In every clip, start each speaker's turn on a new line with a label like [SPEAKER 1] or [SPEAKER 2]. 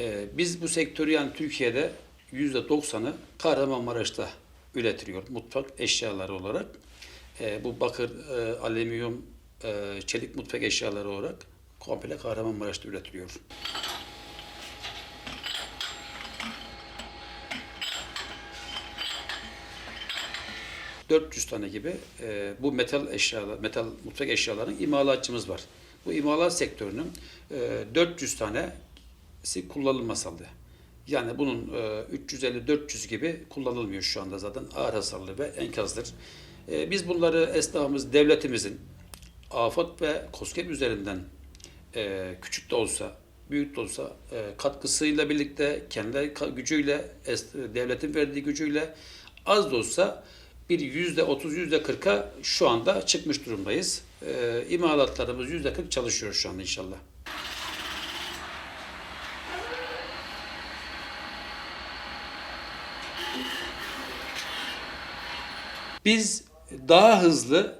[SPEAKER 1] Ee, biz bu sektörü yani Türkiye'de %90'ı Kahramanmaraş'ta üretiliyor mutfak eşyaları olarak. Ee, bu bakır, e, alüminyum, e, çelik mutfak eşyaları olarak komple Kahramanmaraş'ta üretiliyor. ...400 tane gibi e, bu metal eşyalar, metal mutfak eşyalarının imalatçımız var. Bu imalat sektörünün e, 400 tanesi kullanılmasalı. Yani bunun e, 350-400 gibi kullanılmıyor şu anda zaten ağır hasarlı ve enkazdır. E, biz bunları esnafımız, devletimizin afet ve KOSGEB üzerinden e, küçük de olsa, büyük de olsa e, katkısıyla birlikte, kendi gücüyle, devletin verdiği gücüyle az da olsa bir yüzde otuz, yüzde kırka şu anda çıkmış durumdayız. E, imalatlarımız yüzde kırk çalışıyor şu anda inşallah. Biz daha hızlı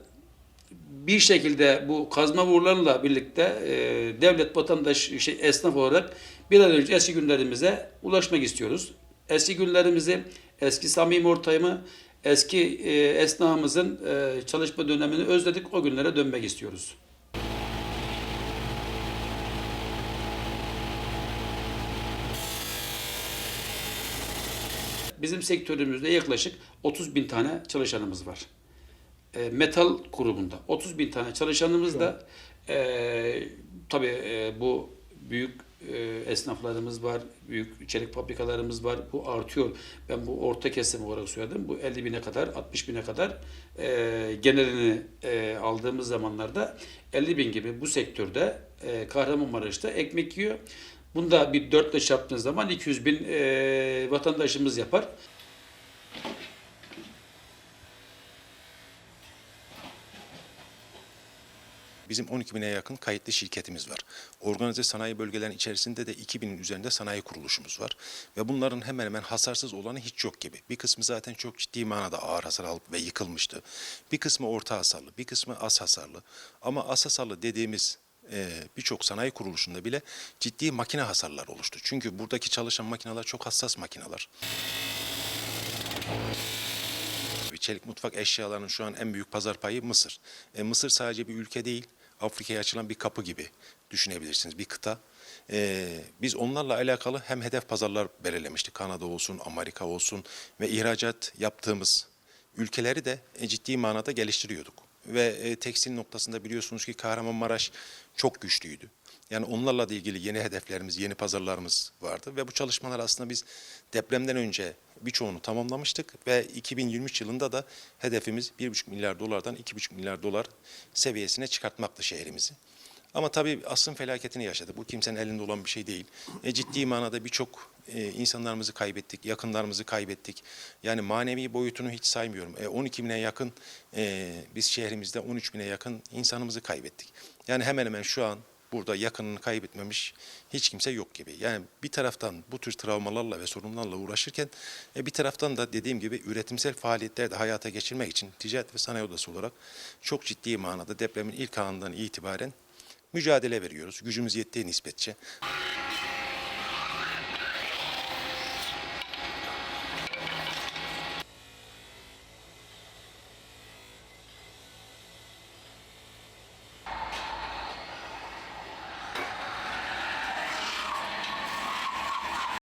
[SPEAKER 1] bir şekilde bu kazma vurularla birlikte e, devlet, vatandaş, şey, esnaf olarak bir an önce eski günlerimize ulaşmak istiyoruz. Eski günlerimizi, eski samimi ortamı, eski e, esnafımızın e, çalışma dönemini özledik. O günlere dönmek istiyoruz. Bizim sektörümüzde yaklaşık 30 bin tane çalışanımız var. E, metal grubunda 30 bin tane çalışanımız da e, tabii e, bu büyük e, esnaflarımız var, büyük çelik fabrikalarımız var. Bu artıyor. Ben bu orta kesim olarak söyledim. Bu 50 bine kadar, 60 bine kadar e, genelini e, aldığımız zamanlarda 50 bin gibi bu sektörde e, Kahramanmaraş'ta ekmek yiyor. Bunda bir dörtle çarptığınız zaman 200 bin e, vatandaşımız yapar.
[SPEAKER 2] Bizim 12 bine yakın kayıtlı şirketimiz var. Organize sanayi bölgelerinin içerisinde de 2000'in üzerinde sanayi kuruluşumuz var. Ve bunların hemen hemen hasarsız olanı hiç yok gibi. Bir kısmı zaten çok ciddi manada ağır hasar alıp ve yıkılmıştı. Bir kısmı orta hasarlı, bir kısmı az hasarlı. Ama az hasarlı dediğimiz e, birçok sanayi kuruluşunda bile ciddi makine hasarlar oluştu. Çünkü buradaki çalışan makineler çok hassas makineler. Çelik mutfak eşyalarının şu an en büyük pazar payı Mısır. E, Mısır sadece bir ülke değil, Afrika'ya açılan bir kapı gibi düşünebilirsiniz, bir kıta. E, biz onlarla alakalı hem hedef pazarlar belirlemiştik. Kanada olsun, Amerika olsun ve ihracat yaptığımız ülkeleri de e, ciddi manada geliştiriyorduk. Ve e, tekstil noktasında biliyorsunuz ki Kahramanmaraş çok güçlüydü. Yani onlarla da ilgili yeni hedeflerimiz, yeni pazarlarımız vardı ve bu çalışmalar aslında biz depremden önce birçoğunu tamamlamıştık ve 2023 yılında da hedefimiz 1,5 milyar dolardan 2,5 milyar dolar seviyesine çıkartmaktı şehrimizi. Ama tabii asrın felaketini yaşadık. Bu kimsenin elinde olan bir şey değil. E, ciddi manada birçok e, insanlarımızı kaybettik, yakınlarımızı kaybettik. Yani manevi boyutunu hiç saymıyorum. E, 12 bine yakın, e, biz şehrimizde 13 bine yakın insanımızı kaybettik. Yani hemen hemen şu an burada yakınını kaybetmemiş hiç kimse yok gibi. Yani bir taraftan bu tür travmalarla ve sorunlarla uğraşırken e, bir taraftan da dediğim gibi üretimsel faaliyetleri de hayata geçirmek için Ticaret ve Sanayi Odası olarak çok ciddi manada depremin ilk anından itibaren mücadele veriyoruz. Gücümüz yettiği nispetçe.